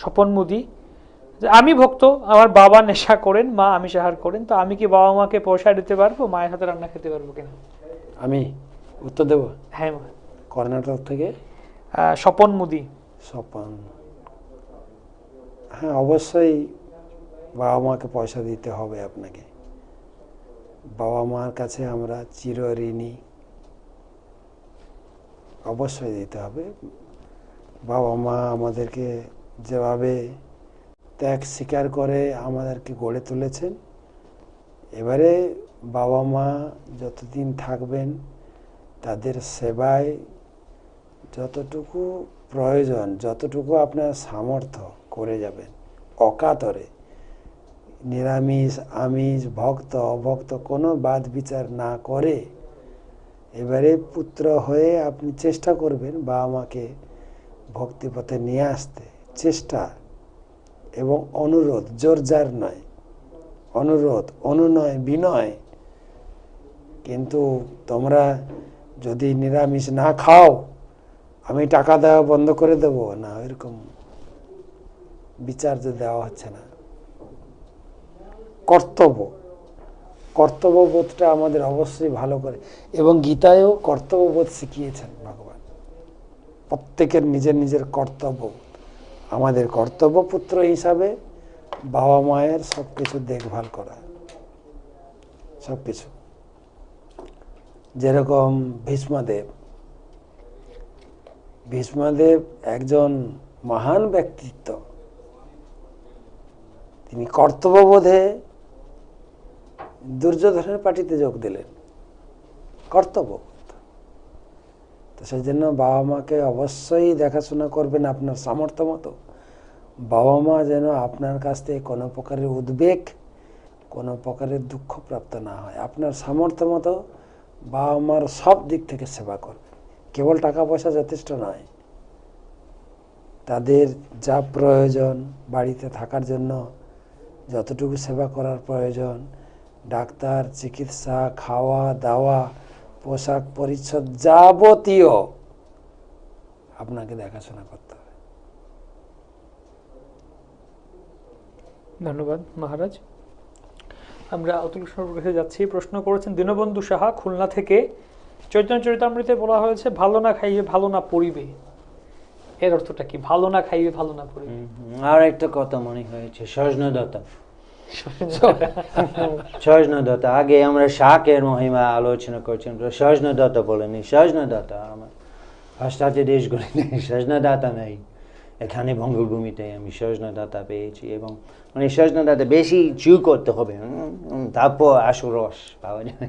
স্বপন মুদি যে আমি ভক্ত আমার বাবা নেশা করেন মা আমি সাহার করেন তো আমি কি বাবা মাকে পয়সা দিতে পারব মায়ের হাতে রান্না খেতে পারব কিনা? আমি উত্তর দেব? হ্যাঁ মা। কর্ণাটক থেকে? স্বপন মুদি। স্বপন। হ্যাঁ অবশ্যই বাবা মাকে পয়সা দিতে হবে আপনাকে। বাবা মার কাছে আমরা চির ঋণী। অবশ্যই দিতে হবে। বাবা মা আমাদেরকে যেভাবে ত্যাগ স্বীকার করে আমাদেরকে গড়ে তুলেছেন, এবারে বাবা মা যতদিন থাকবেন, তাদের সেবায় যতটুকু প্রয়োজন, যতটুকু আপনার সামর্থ্য করে যাবেন, অকাতরে। নিরামিষ, আমিষ, ভক্ত, অভক্ত কোনো বাদ বিচার না করে এবারে পুত্র হয়ে আপনি চেষ্টা করবেন বাবা মাকে ভক্তিপথে নিয়ে আসতে। চেষ্টা এবং অনুরোধ জোরজার নয়। অনুরোধ, অনুনয়, বিনয়। কিন্তু তোমরা যদি নিরামিষ না খাও, আমি টাকা দেওয়া বন্ধ করে দেব। না, এরকম বিচার যে দেওয়া হচ্ছে না। কর্তব্য। কর্তব্যবোধটা আমাদের অবশ্যই ভালো করে। এবং গীতায়ও কর্তব্যবোধ শিখিয়েছেন ভগবান। প্রত্যেকের নিজের নিজের কর্তব্য। আমাদের কর্তব্য পুত্র হিসাবে বাবা মায়ের সব কিছু দেখভাল করা। সব কিছু। যেরকম ভীষ্মদেব। ভীষ্মদেব একজন মহান ব্যক্তিত্ব। তিনি কর্তব্যবোধে দুর্যোধনের পার্টিতে যোগ দিলেন। কর্তব্য। তো সেই জন্য বাবা মাকে অবশ্যই দেখাশোনা করবেন আপনার সামর্থ্য মতো। বাবা মা যেন আপনার কাছ থেকে কোনো প্রকারের উদ্বেগ, কোনো প্রকারের দুঃখ প্রাপ্ত না হয়। আপনার সামর্থ্য মতো বাবা মার সব দিক থেকে সেবা করবেন কেবল টাকা পয়সা যথেষ্ট নয়। তাদের যা প্রয়োজন বাড়িতে থাকার জন্য যতটুকু সেবা করার প্রয়োজন, ডাক্তার, চিকিৎসা খাওয়া দাওয়া পোশাক পরিচ্ছদ যাবতীয় আপনাকে দেখাশোনা করতে হবে। ধন্যবাদ মহারাজ। আমরা অতুল সরকার কাছে যাচ্ছি। প্রশ্ন করেছেন দীনবন্ধু সাহা খুলনা থেকে চৈতন্য চরিতামৃতে বলা হয়েছে ভালো না খাইবে ভালো না পড়িবে এর অর্থটা কি? ভালো না খাইবে ভালো না পড়িবে আর একটা কথা মনে হয়েছে সজনদত্তা। সজনদত্তা আগে আমরা শাকের মহিমা আলোচনা করছিলাম সজনদত্তা বলেনি সজনদত্তা আমার। পাশ্চাত্য দেশগুলিতে সজনদাতা নেই। এখানে বঙ্গভূমিতে আমি সজনদাতা পেয়েছি এবং মানে সজনদাতা বেশি চু করতে হবে। তারপর আসল রস পাওয়া যায়।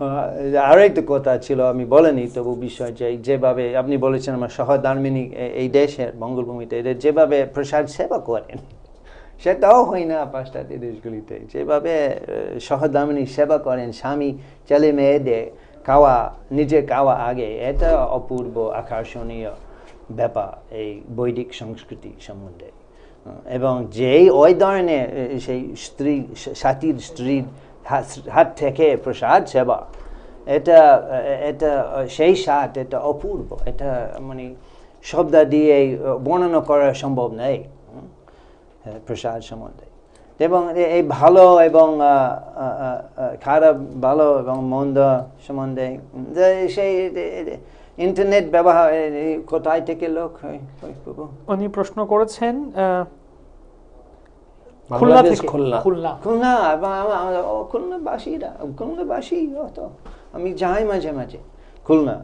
আহ, আরও একটা কথা ছিল আমি বলেনি তবু বিষয় যে যেভাবে আপনি বলেছেন আমার সহধর্মিনী এই দেশের মঙ্গলভূমিতে এদের যেভাবে প্রসাদ সেবা করেন। সেটাও হয় না পাশ্চাত্য দেশগুলিতে। যেভাবে আহ, সহধর্মিনী সেবা করেন স্বামী ছেলে মেয়েদের খাওয়া নিজে খাওয়া আগে এটা অপূর্ব আকর্ষণীয় ব্যাপার এই বৈদিক সংস্কৃতি সম্বন্ধে। এবং যেই ওই ধরনের সেই স্ত্রী সাথীর স্ত্রীর হাত- থেকে প্রসাদ সেবা এটা এটা সেই স্বাদ এটা অপূর্ব। এটা মানে শব্দ দিয়ে বর্ণনা করা সম্ভব আহ, প্রসাদ সম্বন্ধে। এবং এই ভালো এবং খারাপ ভালো এবং মন্দ সম্বন্ধে সেই ইন্টারনেট ব্যবহার কোথায় থেকে লোক উনি প্রশ্ন করেছেন খুলনা থেকে। খুলনা। খুলনা। খুলনা এবং ও খুলনাবাসীরা খুলনাবাসী তো আমি যাই মাঝে মাঝে। খুলনা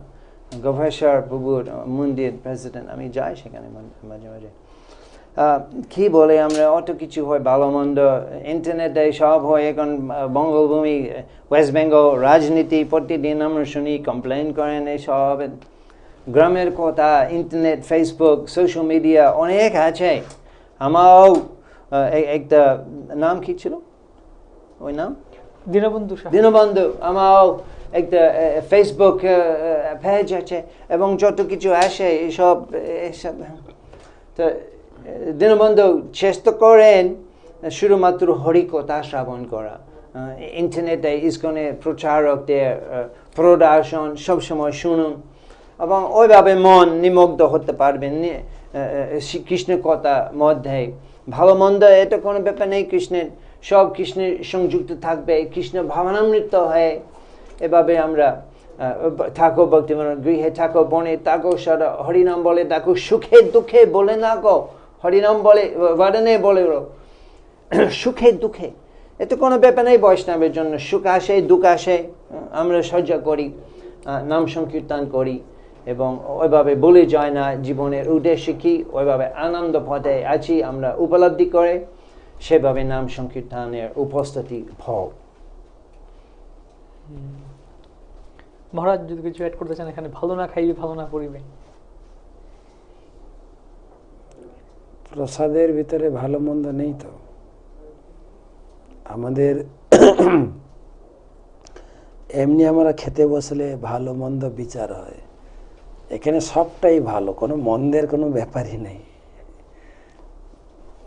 গভেশ্বর প্রভুর মন্দির প্রেসিডেন্ট আমি যাই সেখানে মাঝে মাঝে। কি বলে আমরা অত কিছু হয় ভালো মন্দ ইন্টারনেটে সব হয় এখন বঙ্গভূমি ওয়েস্ট বেঙ্গল রাজনীতি প্রতিদিন আমরা শুনি কমপ্লেন করেন এইসব গ্রামের কথা ইন্টারনেট ফেসবুক সোশ্যাল মিডিয়া অনেক আছে। আমারও একটা নাম কি ছিল? ওই নাম? দীনবন্ধু দীনবন্ধু আমার একটা ফেসবুক পেজ আছে এবং যত কিছু আসে এসব এসব। তো দীনবন্ধু চেষ্টা করেন শুধুমাত্র হরিকথা শ্রাবণ করা। ইন্টারনেটে ইস্কনের প্রচারকদের প্রদর্শন সবসময় শুনুন। এবং ওইভাবে মন নিমগ্ধ হতে পারবেন কৃষ্ণের কথা মধ্যে। ভালো মন্দ এটা কোনো ব্যাপার নেই, কৃষ্ণের, সব কৃষ্ণের সংযুক্ত থাকবে। কৃষ্ণ ভাবনামৃত হয়ে এভাবে আমরা থাকো ভক্তি গৃহে, থাকো বনে, থাকো সারা হরিনাম বলে, থাকো সুখে দুঃখে বলে না গো। হরিনাম বলে বরণে বলে। সুখে দুঃখে। এতে কোনো ব্যাপার নেই, বৈষ্ণবের জন্য সুখ আসে, দুঃখ আসে, আমরা সহ্য করি নাম সংকীর্তন করি এবং ওইভাবে বলে যায় না, জীবনের উদ্দেশ্য কি, ওইভাবে আনন্দ পথে আছি, আমরা উপলব্ধি করে সেভাবে নাম সংকীর্তনের উপস্থিতি ফল মহারাজ যদি কিছু অ্যাড করতে চান, এখানে ভালো না খাইবে, ভালো না পড়িবে। প্রসাদের ভিতরে ভালো মন্দ নেই তো। আমাদের এমনি আমরা খেতে বসলে ভালো মন্দ বিচার হয়। এখানে সবটাই ভালো, কোনো মন্দের কোনো ব্যাপারই নেই।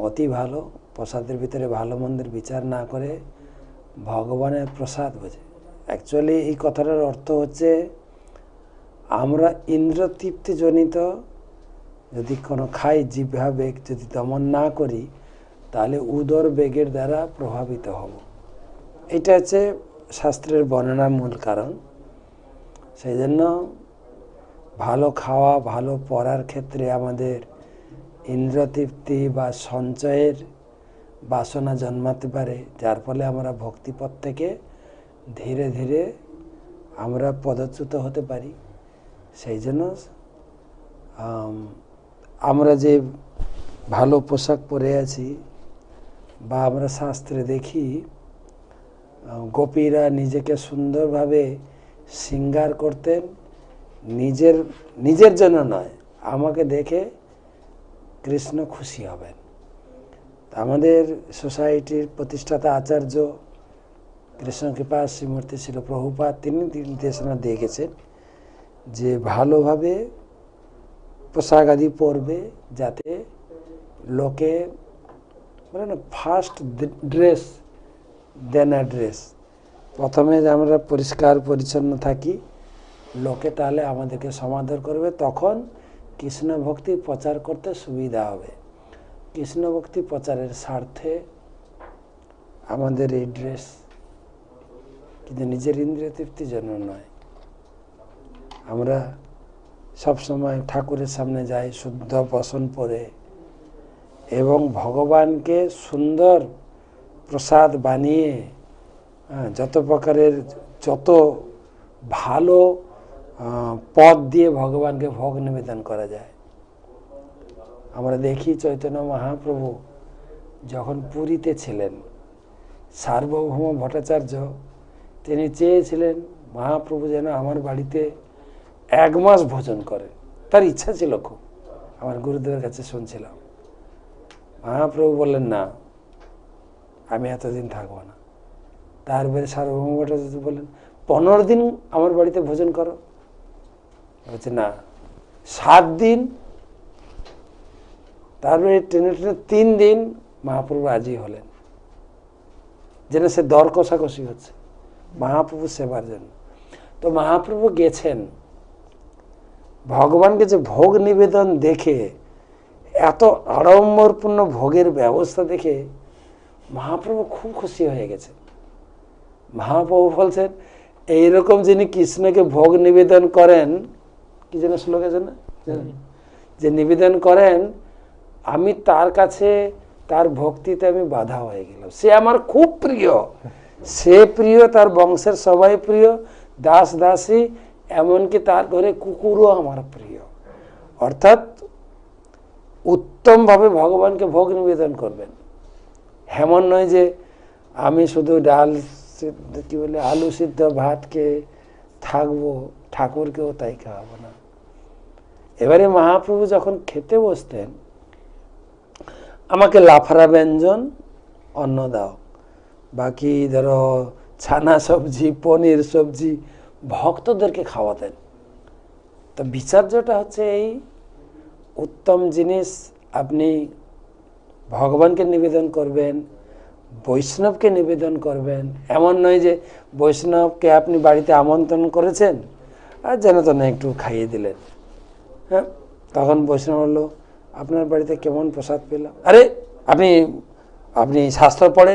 অতি ভালো, প্রসাদের ভিতরে ভালো মন্দের বিচার না করে ভগবানের প্রসাদ বোঝে। অ্যাকচুয়ালি এই কথাটার অর্থ হচ্ছে, আমরা ইন্দ্রতৃপ্তিজনিত যদি কোনো খাই জিভা বেগ যদি দমন না করি, তাহলে উদর বেগের দ্বারা প্রভাবিত হব। এটা হচ্ছে শাস্ত্রের বর্ণনার মূল কারণ। সেই জন্য ভালো খাওয়া, ভালো পড়ার ক্ষেত্রে আমাদের ইন্দ্রতৃপ্তি বা সঞ্চয়ের বাসনা জন্মাতে পারে, যার ফলে আমরা ভক্তিপথ থেকে ধীরে ধীরে আমরা পদচ্যুত হতে পারি। সেই জন্য আমরা যে ভালো পোশাক পরে আছি বা আমরা শাস্ত্রে দেখি গোপীরা নিজেকে সুন্দরভাবে শৃঙ্গার করতেন, নিজের নিজের জন্য নয়, আমাকে দেখে কৃষ্ণ খুশি হবেন। আমাদের সোসাইটির প্রতিষ্ঠাতা আচার্য কৃষ্ণ কৃপা শ্রীমূর্তি ছিল প্রভুপাত তিনি নির্দেশনা দিয়ে গেছেন যে ভালোভাবে পোশাক আদি পরবে যাতে লোকে বলে না ফার্স্ট ড্রেস দেন ড্রেস প্রথমে আমরা পরিষ্কার, পরিচ্ছন্ন থাকি, লোকে তাহলে আমাদেরকে সমাদর করবে। তখন কৃষ্ণ ভক্তি প্রচার করতে সুবিধা হবে। কৃষ্ণ ভক্তি প্রচারের স্বার্থে আমাদের এই ড্রেস কিন্তু নিজের ইন্দ্রিয় তৃপ্তির জন্য নয়। আমরা সব সময় ঠাকুরের সামনে যাই, শুদ্ধ বসন পরে এবং ভগবানকে সুন্দর প্রসাদ বানিয়ে যত প্রকারের যত ভালো পদ দিয়ে ভগবানকে ভোগ নিবেদন করা যায়। আমরা দেখি চৈতন্য মহাপ্রভু যখন পুরীতে ছিলেন, সার্বভৌম ভট্টাচার্য, তিনি চেয়েছিলেন, মহাপ্রভু যেন আমার বাড়িতে এক মাস ভোজন করে। তার ইচ্ছা ছিল খুব। আমার গুরুদেবের কাছে শুনছিলাম। মহাপ্রভু বললেন, না, আমি এতদিন থাকব না। তারপরে সার্বভৌম ভট্টাচার্য বললেন, পনেরো দিন আমার বাড়িতে ভোজন করো। বলছে, না, সাত দিন। তারপরে ট্রেনে ট্রেনে তিন দিন মহাপ্রভু রাজি হলেন। যেন সে দর কষাকষি হচ্ছে। মহাপ্রভু সেবার জন্য। তো মহাপ্রভু গেছেন। ভগবানকে যে ভোগ নিবেদন দেখে এত আড়ম্বরপূর্ণ ভোগের ব্যবস্থা দেখে মহাপ্রভু খুব খুশি হয়ে গেছেন মহাপ্রভু বলছেন এইরকম যিনি কৃষ্ণকে ভোগ নিবেদন করেন কি যেন শ্লোক আছে না? যে নিবেদন করেন আমি তার কাছে তার ভক্তিতে আমি বাধা হয়ে গেলাম। সে আমার খুব প্রিয়। সে প্রিয় তার বংশের সবাই প্রিয়। দাস দাসী এমনকি তার ঘরে কুকুরও আমার প্রিয়। অর্থাৎ উত্তমভাবে ভগবানকে ভোগ নিবেদন করবেন। হেমন নয় যে আমি শুধু ডাল সিদ্ধ, কি বলে, আলু সিদ্ধ ভাত খেয়ে থাকব, ঠাকুরকেও তাই খাওয়াবো না। এবারে মহাপ্রভু যখন খেতে বসতেন আমাকে লাফারা ব্যঞ্জন, অন্ন দাও। বাকি ধরো ছানা সবজি, পনির সবজি ভক্তদেরকে খাওয়াতেন। তো বিচার্যটা হচ্ছে এই, উত্তম জিনিস আপনি ভগবানকে নিবেদন করবেন, বৈষ্ণবকে নিবেদন করবেন। এমন নয় যে বৈষ্ণবকে আপনি বাড়িতে আমন্ত্রণ করেছেন আর যেন তেন একটু খাইয়ে দিলেন। হ্যাঁ? তখন বৈষ্ণব বলল, আপনার বাড়িতে কেমন প্রসাদ পেলাম? আরে, আপনি আপনি শাস্ত্র পড়েন?